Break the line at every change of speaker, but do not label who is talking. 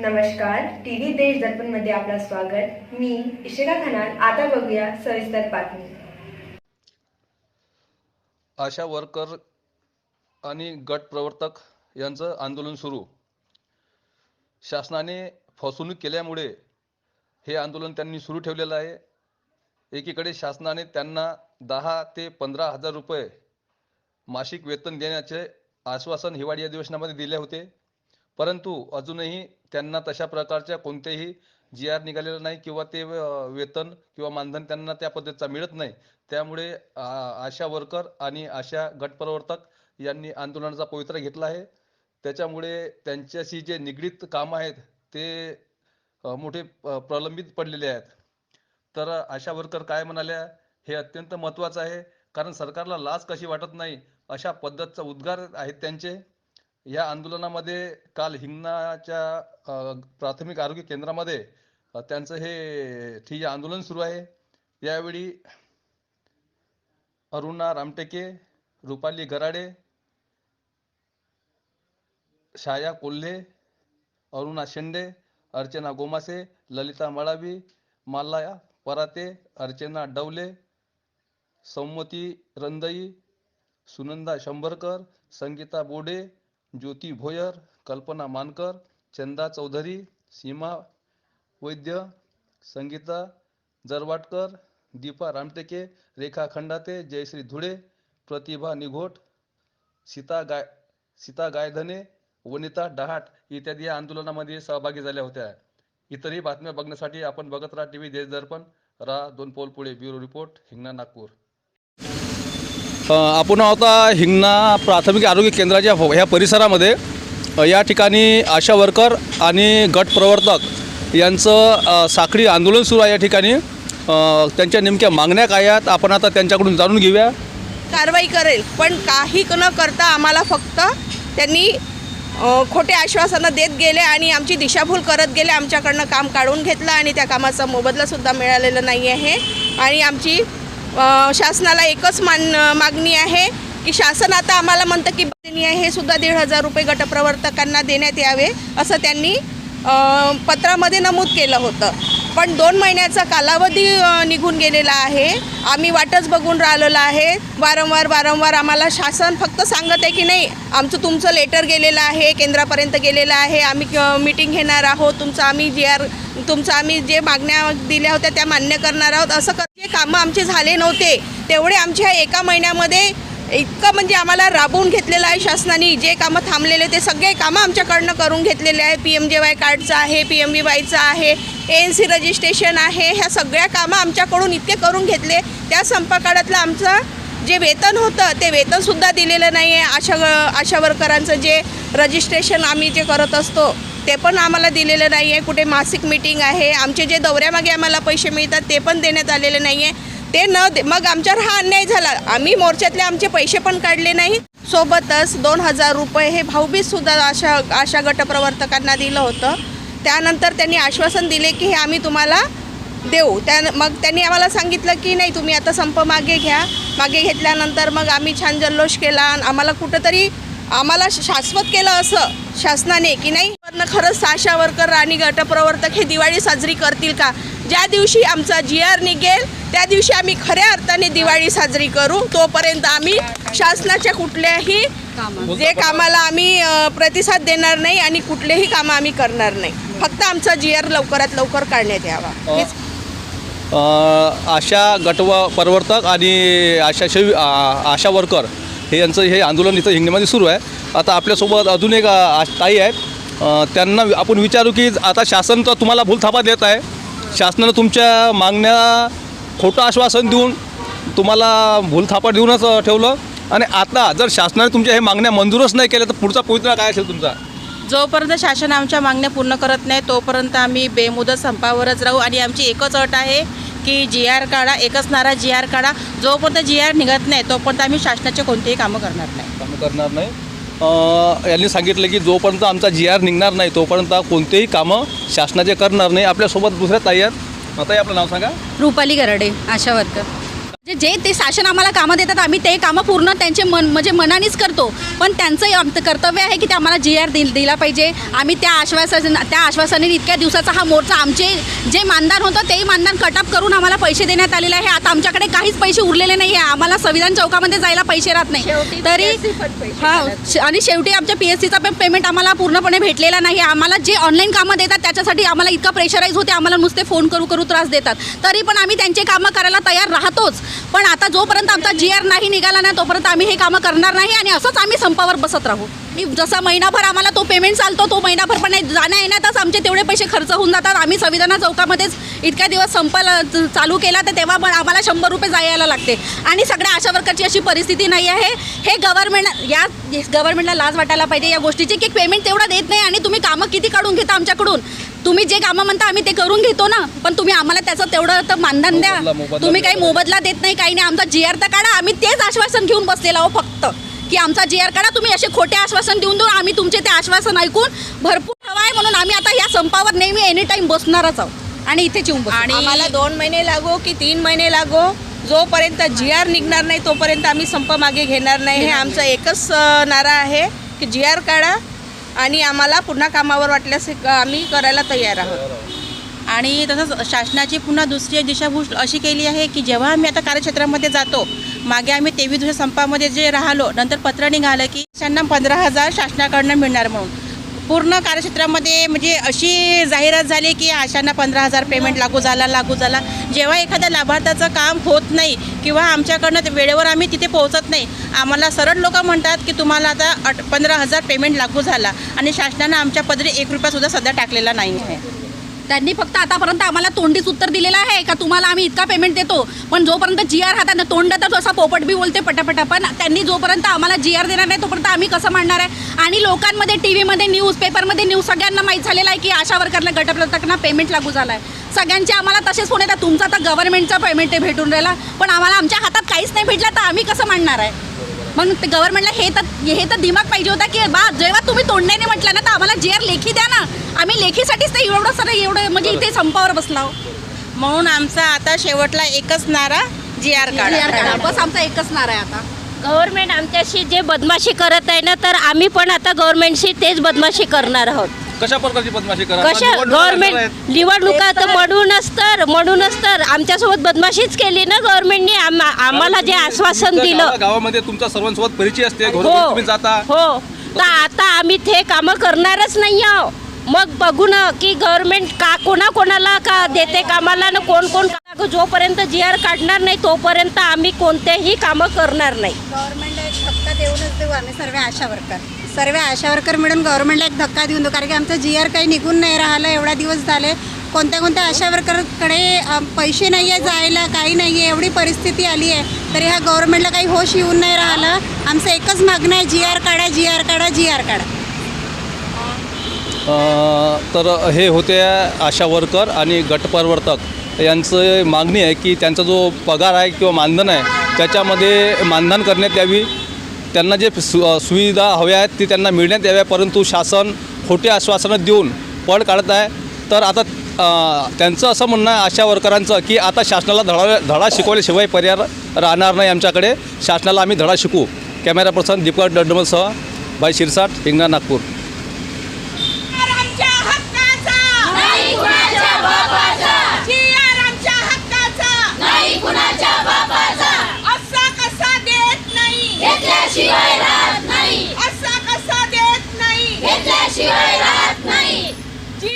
नमस्कार. टीव्ही देश दर्पणमध्ये आपलं स्वागत. मी इशिका खनाल. आता बघूया सविस्तर बातमी.
आशा वर्कर आणि गट प्रवर्तक यांचं आंदोलन सुरू. शासनाने फसवणूक केल्यामुळे हे आंदोलन त्यांनी सुरू ठेवलेलं आहे. एकीकडे शासनाने त्यांना दहा ते पंधरा हजार रुपये मासिक वेतन देण्याचे आश्वासन हिवाळी अधिवेशनामध्ये दिले होते. परंतु अजूनही त्यांना तशा प्रकारच्या कोणत्याही जी आर निघालेला नाही किंवा ते वेतन किंवा मानधन त्यांना त्या पद्धतीचा मिळत नाही. त्यामुळे आ, आशा वर्कर आणि आशा गटप्रवर्तक यांनी आंदोलनाचा पवित्रा घेतला आहे. त्याच्यामुळे त्यांच्याशी जे निगडीत कामं आहेत ते मोठे प्रलंबित पडलेले आहेत. तर आशा वर्कर काय म्हणाल्या हे अत्यंत महत्वाचं आहे. कारण सरकारला लाच कशी वाटत नाही अशा पद्धतचा उद्गार आहेत त्यांचे. या आंदोलनामध्ये काल हिंगणाच्या प्राथमिक आरोग्य केंद्रामध्ये त्यांचं हे ठिय्या आंदोलन सुरू आहे यावेळी अरुणा रामटेके रुपाली गराडे छाया कोल्हे अरुणा शेंडे अर्चना गोमासे ललिता मळावी मालाया पराते अर्चना डवले सौमती रंदई सुनंदा शंभरकर संगीता बोडे ज्योती भोयर कल्पना मानकर चंदा चौधरी सीमा वैद्य संगीता जरवाटकर दीपा रामटेके रेखा खंडाते जयश्री धुळे प्रतिभा निघोट सीता गाय सीता गायधने वनिता डहाट इत्यादी या आंदोलनामध्ये सहभागी झाल्या होत्या. इतरही बातम्या बघण्यासाठी आपण बघत राहा टीव्ही देश दर्पण रा दोन पोल पुढे. Bureau report Hingna Nagpur. आपण आता हिंगणा प्राथमिक आरोग्य केंद्राच्या हो- ह्या परिसरामध्ये. या ठिकाणी आशा वर्कर आणि गट प्रवर्तक यांचं साखळी आंदोलन सुरू आहे या ठिकाणी. त्यांच्या नेमक्या मागण्या काय आहेत आपण आता त्यांच्याकडून जाणून घेऊया.
कारवाई करेल पण काही न करता आम्हाला फक्त त्यांनी खोटे आश्वासनं देत गेले आणि आमची दिशाभूल करत गेले. आमच्याकडनं काम काढून घेतलं आणि त्या कामाचा मोबदलासुद्धा मिळालेला नाही आहे आणि आमची शासनाला एकच मान मागणी आहे की शासन आता आम्हाला म्हणतं की आहे हे सुद्धा दीड हजार रुपये गटप्रवर्तकांना देण्यात यावे असं त्यांनी पत्रामध्ये नमूद केलं होतं. पण दोन महिन्याचा कालावधी निघून गेलेला आहे. आम्ही वाटच बघून राहिलेलं आहे. वारंवार वारंवार आम्हाला शासन फक्त सांगत आहे की नाही आमचं तुमचं लेटर गेलेलं आहे केंद्रापर्यंत गेलेलं आहे आम्ही मीटिंग घेणार आहोत तुमचं आम्ही जे आर तुमचं आम्ही जे मागण्या दिल्या होत्या त्या मान्य करणार आहोत असं कर जे कामं आमचे झाले नव्हते तेवढे आमच्या एका महिन्यामध्ये इतकं म्हणजे आम्हाला राबवून घेतलेलं आहे शासनाने. जे कामं थांबलेले ते सगळे कामं आमच्याकडनं करून घेतलेले आहे पी एम जे वाय कार्डचं आहे पी एम बी वायचं आहे ए एन सी रजिस्ट्रेशन आहे ह्या सगळ्या कामं आमच्याकडून इतके करून घेतले. त्या संपकाळातलं आमचं जे वेतन होतं ते वेतनसुद्धा दिलेलं नाही आहे आशा आशा वर्करांचं जे रजिस्ट्रेशन आम्ही जे करत असतो ते पण आम्हाला दिलेलं नाही आहे कुठे मासिक मीटिंग आहे. आमचे जे दौऱ्यामागे आम्हाला पैसे मिळतात ते पण देण्यात आलेले नाही आहे ते न दे मग आमच्यावर हा अन्याय झाला. आम्ही मोर्चातले आमचे पैसे पण काढले नाही. सोबतच दोन हजार रुपये हे भाऊबीजसुद्धा आशा आशा गटप्रवर्तकांना दिलं होतं. त्यानंतर त्यांनी आश्वासन दिले की हे आम्ही तुम्हाला देऊ. त्या मग त्यांनी आम्हाला सांगितलं की नाही तुम्ही आता संप मागे घ्या. मागे घेतल्यानंतर मग आम्ही छान जल्लोष केला. आणि आम्हाला कुठंतरी आम्हाला शाश्वत केलं असं शासनाने की नाही? खरंच आशा वर्कर आणि गटप्रवर्तक हे दिवाळी साजरी करतील का? ज्या दिवशी आमचा जी आर निघेल त्या दिवशी आम्ही खऱ्या अर्थाने दिवाळी साजरी करू. तोपर्यंत आम्ही शासनाच्या कुठल्याही जे कामाला आम्ही प्रतिसाद देणार नाही आणि कुठलेही कामं आम्ही करणार नाही. फक्त आमचा जी आर लवकरात लवकर काढण्यात यावा. हेच
आशा गटव प्रवर्तक आणि आशा शे आशा वर्कर हे यांचं हे आंदोलन इथं हिंगणीमध्ये सुरू आहे. आता आपल्यासोबत अजून एक ताई आहेत. त्यांना आपण विचारू की आता शासन तर तुम्हाला भूलथापा देत आहे. शासनानं तुमच्या मागण्या खोटं आश्वासन देऊन तुम्हाला भूलथापा देऊनच ठेवलं. आणि आता जर शासनाने तुमच्या हे मागण्या मंजूरच नाही केल्या तर पुढचा पवित्रा काय असेल तुमचा?
जोपर्यंत शासन आमच्या मागण्या पूर्ण करत नाही तोपर्यंत आम्ही बेमुदत संपावरच राहू. आणि आमची एकच अट आहे की जी आर काढा एकच नारा जी आर काढा. जोपर्यंत जी आर निघत नाही तोपर्यंत आम्ही शासनाचे कोणतेही कामं करणार नाही.
कामं करणार नाही. यांनी सांगितलं की जोपर्यंत आमचा जी आर निघणार नाही तोपर्यंत कोणतेही कामं शासनाचे करणार नाही. आपल्यासोबत दुसऱ्या ताई आहेत. आता आपलं नाव सांगा.
रुपाली गराडे आशा वर्कर. जे जे ते शासन आम्हाला कामं देतात आम्ही ते कामं पूर्ण त्यांचे मन म्हणजे मनानेच करतो. पण त्यांचं आम- कर्तव्य आहे की ते आम्हाला जी आर दिल दिला पाहिजे. आम्ही त्या आश्वासन त्या आश्वासाने इतक्या दिवसाचा हा मोर्चा आमचे जे मानधन होतं तेही मानधन कटअप करून आम्हाला पैसे देण्यात आलेले आहे. आता आमच्याकडे काहीच पैसे उरलेले नाही आहे आम्हाला संविधान चौकामध्ये जायला पैसे राहत नाही. तरी हा आणि शेवटी आमच्या पी एस सीचा पण पेमेंट आम्हाला पूर्णपणे भेटलेला नाही आम्हाला जे ऑनलाईन कामं देतात त्याच्यासाठी आम्हाला इतका प्रेशराईज होते. आम्हाला नुसते फोन करू करू त्रास देतात. तरी पण आम्ही त्यांचे कामं करायला तयार राहतोच. पण आता जोपर्यंत आमचा जी आर नाही निघाला नाही तोपर्यंत आम्ही हे कामं करणार नाही आणि असंच आम्ही संपावर बसत राहू. आणि जसा महिनाभर आम्हाला तो पेमेंट चालतो तो महिनाभर पण नाही. जाण्या येण्यातच आमचे तेवढे पैसे खर्च होऊन जातात. आम्ही संविधाना चौकामध्येच इतक्या दिवस संपाला चालू केला तर तेव्हा पण आम्हाला शंभर रुपये जायला लागते. आणि सगळ्या आशा वर्करची अशी परिस्थिती नाही आहे. हे गव्हर्नमेंट या गव्हर्नमेंटला लाज वाटायला पाहिजे या गोष्टीची की पेमेंट तेवढं देत नाही आणि तुम्ही कामं किती काढून घेता आमच्याकडून? तुम्ही जे कामं म्हणता आम्ही ते करून घेतो ना. पण तुम्ही आम्हाला त्याचं तेवढं तर मानधन द्या. तुम्ही काही. मोबदला देत नाही काही नाही. आमचा जी आर तर काढा. आम्ही तेच आश्वासन घेऊन बसलेलो आहो फक्त. की आमचा जी आर काढा तुम्ही असे खोटे आश्वासन देऊन देऊन आम्ही तुमचे ते आश्वासन ऐकून भरपूर हवा आहे म्हणून आम्ही आता या संपावर नेहमी एनी टाईम बसणारच आहोत. आणि इथे चिवून बसू.
आणि आम्हाला दोन महिने लागो की तीन महिने लागो जोपर्यंत जी आर निघणार नाही तोपर्यंत आम्ही संप मागे घेणार नाही. हे आमचा एकच अ, नारा आहे की जी आर काढा आणि आम्हाला पुन्हा कामावर वाटल्यास हे क- आम्ही करायला तयार आहोत.
आणि तसंच शासनाची पुन्हा दुसरी दिशाभूष अशी केली आहे की जेव्हा आम्ही आता कार्यक्षेत्रामध्ये जातो मागे आम्ही तेवीस दिवस संपामध्ये जे राहिलो नंतर पत्र निघालं की त्यांना पंधरा हजार शासनाकडनं मिळणार म्हणून. पूर्ण कार्यक्षेत्रामध्ये म्हणजे अशी जाहिरात झाली की आशांना पंधरा हजार पेमेंट लागू झाला लागू झाला. जेव्हा एखाद्या लाभार्थ्याचं काम होत नाही किंवा आमच्याकडनं ते वेळेवर आम्ही तिथे पोहोचत नाही आम्हाला सरळ लोक म्हणतात की तुम्हाला आता अट पंधरा हजार पेमेंट लागू झाला आणि शासनानं आमच्या पदरी एक रुपयासुद्धा सध्या टाकलेला नाही आहे.
त्यांनी फक्त आतापर्यंत आम्हाला तोंडीच उत्तर दिलेलं आहे का तुम्हाला आम्ही इतका पेमेंट देतो? पण जोपर्यंत जी आर हातात तोंड तर असा पोपट बी बोलते पटापटा पण त्यांनी जोपर्यंत आम्हाला जी आर देणार नाही तोपर्यंत आम्ही कसं मांडणार आहे? आणि लोकांमध्ये टी व्हीमध्ये न्यूज पेपरमध्ये न्यूज सगळ्यांना माहीत झालेलं आहे की आशा वर्करला गटप्रतकना पेमेंट लागू झाला आहे सगळ्यांचे आम्हाला तसेच फोन येतात. तुमचा तर गव्हर्नमेंटचा पेमेंट भेटून राहिला. पण आम्हाला आमच्या हातात काहीच नाही भेटलं तर आम्ही कसं मांडणार आहे? मग ते गव्हर्नमेंटला हे तर हे तर दिमाग पाहिजे होता की बा जेव्हा तुम्ही तोंडाने म्हटलं ना तर आम्हाला जे आर लेखी द्या ना. आम्ही लेखीसाठीच तर एवढं सर एवढं म्हणजे इथे संपावर बसला आहो.
म्हणून आमचा आता शेवटला एकच नारा जी आर.
काढा. बस आमचा एकच नारा आहे आता.
गव्हर्नमेंट आमच्याशी जे बदमाशी करत आहे ना तर आम्ही पण आता गव्हर्नमेंटशी तेच बदमाशी करणार आहोत.
कशा प्रकारची बदमाशी करा?
कशा? गव्हर्नमेंट निवडणुका तर म्हणूनच तर म्हणूनच तर आमच्यासोबत बदमाशीच केली ना गव्हर्नमेंटने आम्हाला जे आश्वासन दिलं.
गावामध्ये तुमचा सर्वांसोबत परिचय असते
हो
घरोघरी तुम्ही जाता.
हो. तर आता आम्ही ते कामं करणारच नाही आहो. मग बघू ना की गव्हर्नमेंट का कोणा कोणाला का देते कामाला ना कोण कोण? का- जोपर्यंत जी आर काढणार नाही तोपर्यंत आम्ही कोणतेही कामं करणार नाही.
एक धक्का देऊनच देऊ आम्ही सर्व आशा वर्कर सर्व आशा वर्कर मिळून गव्हर्नमेंटला एक धक्का देऊन देऊ. कारण की आमचं जी आर काही निघून नाही राहिलं एवढा दिवस झाले. कोणत्या कोणत्या आशा वर्करकडे पैसे नाही आहे जायला काही नाही आहे एवढी परिस्थिती आली आहे तरी ह्या गव्हर्नमेंटला काही होश येऊन नाही राहिलं. आमचं एकच मागणं आहे जी आर काढा जी आर काढा जी आर काढा.
तर हे होते आशा वर्कर आणि गटप्रवर्तक. यांचं मागणी आहे की त्यांचा जो पगार आहे किंवा मानधन आहे त्याच्यामध्ये मानधन करण्यात यावी. त्यांना जे सु सुविधा हव्या आहेत ती त्यांना मिळण्यात याव्या परंतु शासन खोटे आश्वासनं देऊन पळ काढत आहे. तर आता त्यांचं असं म्हणणं आहे आशा वर्करांचं की आता शासनाला धडा धडा शिकवल्याशिवाय पर्याय राहणार नाही आमच्याकडे. शासनाला आम्ही धडा शिकू. कॅमेरा पर्सन दीपक डडमलसह बाई शिरसाट हिंगणा नागपूर.
घेतल्याशिवाय राहत नाही.